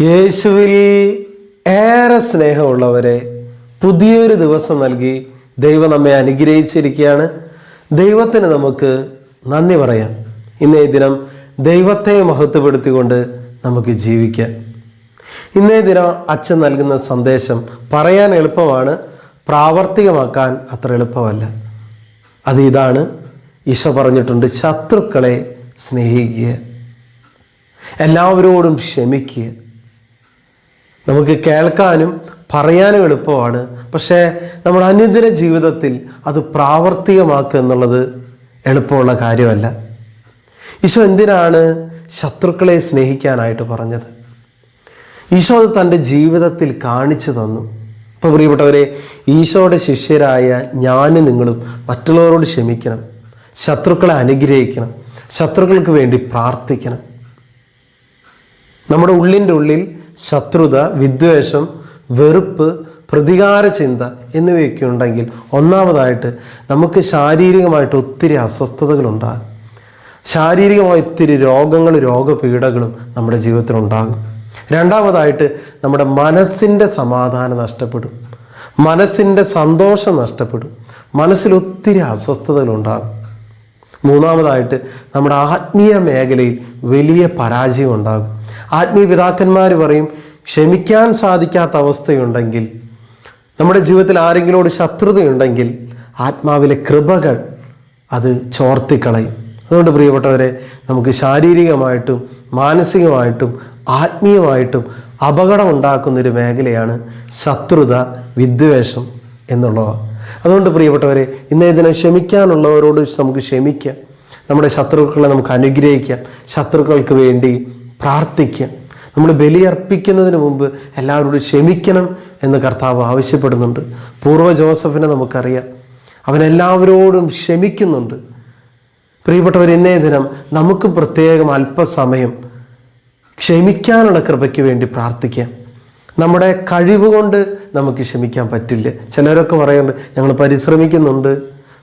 യേശുവിൽ ഏറെ സ്നേഹമുള്ളവരെ പുതിയൊരു ദിവസം നൽകി ദൈവം നമ്മെ അനുഗ്രഹിച്ചിരിക്കുകയാണ്. ദൈവത്തിന് നമുക്ക് നന്ദി പറയാം. ഇന്നേ ദിനം ദൈവത്തെ മഹത്വപ്പെടുത്തിക്കൊണ്ട് നമുക്ക് ജീവിക്കാം. ഇന്നേ ദിനം അച്ഛൻ നൽകുന്ന സന്ദേശം പറയാൻ എളുപ്പമാണ്. പ്രാവർത്തികമാക്കാൻ അത്ര എളുപ്പമല്ല. അത് ഇതാണ്. ഈശോ പറഞ്ഞിട്ടുണ്ട് ശത്രുക്കളെ സ്നേഹിക്കുക. എല്ലാവരോടും ക്ഷമിക്കുക. നമുക്ക് കേൾക്കാനും പറയാനും എളുപ്പമാണ്. പക്ഷേ നമ്മുടെ അനുദിന ജീവിതത്തിൽ അത് പ്രാവർത്തികമാക്കുക എന്നുള്ളത് എളുപ്പമുള്ള കാര്യമല്ല. ഈശോ എന്തിനാണ് ശത്രുക്കളെ സ്നേഹിക്കാനായിട്ട് പറഞ്ഞത്? ഈശോ അത് തന്റെ ജീവിതത്തിൽ കാണിച്ചു തന്നു. ഇപ്പോൾ പ്രിയപ്പെട്ടവരെ ഈശോയുടെ ശിഷ്യരായ ഞാനും നിങ്ങളും മറ്റുള്ളവരോട് ക്ഷമിക്കണം. ശത്രുക്കളെ അനുഗ്രഹിക്കണം. ശത്രുക്കൾക്ക് വേണ്ടി പ്രാർത്ഥിക്കണം. നമ്മുടെ ഉള്ളിന്റെ ഉള്ളിൽ ശത്രുത വിദ്വേഷം വെറുപ്പ് പ്രതികാര ചിന്ത എന്നിവയൊക്കെ ഉണ്ടെങ്കിൽ ഒന്നാമതായിട്ട് നമുക്ക് ശാരീരികമായിട്ട് ഒത്തിരി അസ്വസ്ഥതകളുണ്ടാകും. ശാരീരികമായ ഒത്തിരി രോഗങ്ങൾ രോഗപീഠകളും നമ്മുടെ ജീവിതത്തിൽ ഉണ്ടാകും രണ്ടാമതായിട്ട് നമ്മുടെ മനസ്സിന്റെ സമാധാനം നഷ്ടപ്പെടും. മനസ്സിന്റെ സന്തോഷം നഷ്ടപ്പെടും. മനസ്സിൽ ഒത്തിരി അസ്വസ്ഥതകളുണ്ടാകും. മൂന്നാമതായിട്ട് നമ്മുടെ ആത്മീയ മേഖലയിൽ വലിയ പരാജയം ഉണ്ടാകും. ആത്മീയ പിതാക്കന്മാർ പറയും ക്ഷമിക്കാൻ സാധിക്കാത്ത അവസ്ഥയുണ്ടെങ്കിൽ നമ്മുടെ ജീവിതത്തിൽ ആരെങ്കിലോട് ശത്രുതയുണ്ടെങ്കിൽ ആത്മാവിലെ കൃപകൾ അത് ചോർത്തിക്കളയും. അതുകൊണ്ട് പ്രിയപ്പെട്ടവരെ നമുക്ക് ശാരീരികമായിട്ടും മാനസികമായിട്ടും ആത്മീയമായിട്ടും അപകടം ഉണ്ടാക്കുന്നൊരു മേഖലയാണ് ശത്രുത വിദ്വേഷം എന്നുള്ളവ. അതുകൊണ്ട് പ്രിയപ്പെട്ടവരെ ഇന്നേ ദിനം ക്ഷമിക്കാനുള്ളവരോട് നമുക്ക് ക്ഷമിക്കാം. നമ്മുടെ ശത്രുക്കളെ നമുക്ക് അനുഗ്രഹിക്കാം. ശത്രുക്കൾക്ക് വേണ്ടി പ്രാർത്ഥിക്കാം. നമ്മൾ ബലിയർപ്പിക്കുന്നതിന് മുമ്പ് എല്ലാവരോടും ക്ഷമിക്കണം എന്ന് കർത്താവ് ആവശ്യപ്പെടുന്നുണ്ട്. പൂർവ ജോസഫിനെ നമുക്കറിയാം. അവനെല്ലാവരോടും ക്ഷമിക്കുന്നുണ്ട്. പ്രിയപ്പെട്ടവർ ഇന്നേ ദിനം നമുക്ക് പ്രത്യേകം അല്പസമയം ക്ഷമിക്കാനുള്ള കൃപയ്ക്ക് വേണ്ടി പ്രാർത്ഥിക്കാം. നമ്മുടെ കഴിവ് കൊണ്ട് നമുക്ക് ക്ഷമിക്കാൻ പറ്റില്ല. ചിലരൊക്കെ പറയുന്നുണ്ട് ഞങ്ങൾ പരിശ്രമിക്കുന്നുണ്ട്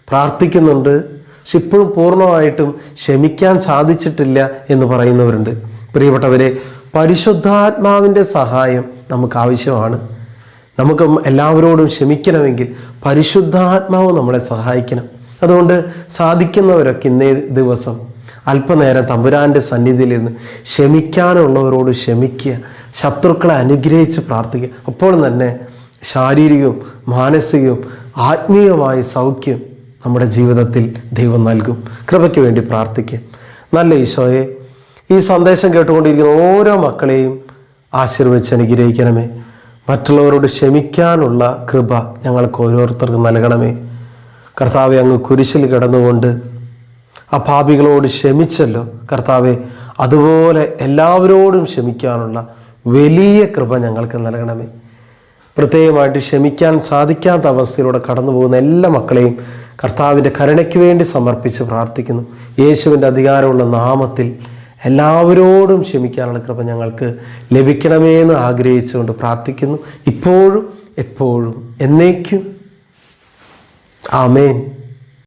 പ്രാർത്ഥിക്കുന്നുണ്ട് പക്ഷെ ഇപ്പോഴും പൂർണമായിട്ടും ക്ഷമിക്കാൻ സാധിച്ചിട്ടില്ല എന്ന് പറയുന്നവരുണ്ട്. പ്രിയപ്പെട്ടവരെ പരിശുദ്ധാത്മാവിന്റെ സഹായം നമുക്ക് ആവശ്യമാണ്. നമുക്ക് എല്ലാവരോടും ക്ഷമിക്കണമെങ്കിൽ പരിശുദ്ധാത്മാവ് നമ്മളെ സഹായിക്കണം. അതുകൊണ്ട് സാധിക്കുന്നവരൊക്കെ ഇന്നേ ദിവസം അല്പനേരം തമ്പുരാന്റെ സന്നിധിയിൽ നിന്ന് ക്ഷമിക്കാനുള്ളവരോട് ക്ഷമിക്കുക. ശത്രുക്കളെ അനുഗ്രഹിച്ച് പ്രാർത്ഥിക്കുക. അപ്പോൾ തന്നെ ശാരീരികവും മാനസികവും ആത്മീയവുമായ സൗഖ്യം നമ്മുടെ ജീവിതത്തിൽ ദൈവം നൽകും. കൃപയ്ക്ക് വേണ്ടി പ്രാർത്ഥിക്കുക നല്ല ഈശോയെ ഈ സന്ദേശം കേട്ടുകൊണ്ടിരിക്കുന്ന ഓരോ മക്കളെയും ആശീർവദിച്ച് അനുഗ്രഹിക്കണമേ. മറ്റുള്ളവരോട് ക്ഷമിക്കാനുള്ള കൃപ ഞങ്ങൾക്ക് ഓരോരുത്തർക്കും നൽകണമേ. കർത്താവെ അങ്ങ് കുരിശിൽ കിടന്നുകൊണ്ട് ആ പാപികളോട് ക്ഷമിച്ചല്ലോ. കർത്താവെ അതുപോലെ എല്ലാവരോടും ക്ഷമിക്കാനുള്ള വലിയ കൃപ ഞങ്ങൾക്ക് നൽകണമേ. പ്രത്യേകമായിട്ട് ക്ഷമിക്കാൻ സാധിക്കാത്ത അവസ്ഥയിലൂടെ കടന്നു പോകുന്ന എല്ലാ മക്കളെയും കർത്താവിന്റെ കരുണയ്ക്ക് വേണ്ടി സമർപ്പിച്ച് പ്രാർത്ഥിക്കുന്നു. യേശുവിന്റെ അധികാരമുള്ള നാമത്തിൽ എല്ലാവരോടും ക്ഷമിക്കാനുള്ള കൃപ ഞങ്ങൾക്ക് ലഭിക്കണമേ എന്ന് ആഗ്രഹിച്ചുകൊണ്ട് പ്രാർത്ഥിക്കുന്നു. ഇപ്പോഴും എപ്പോഴും എന്നേക്കും. ആമേൻ.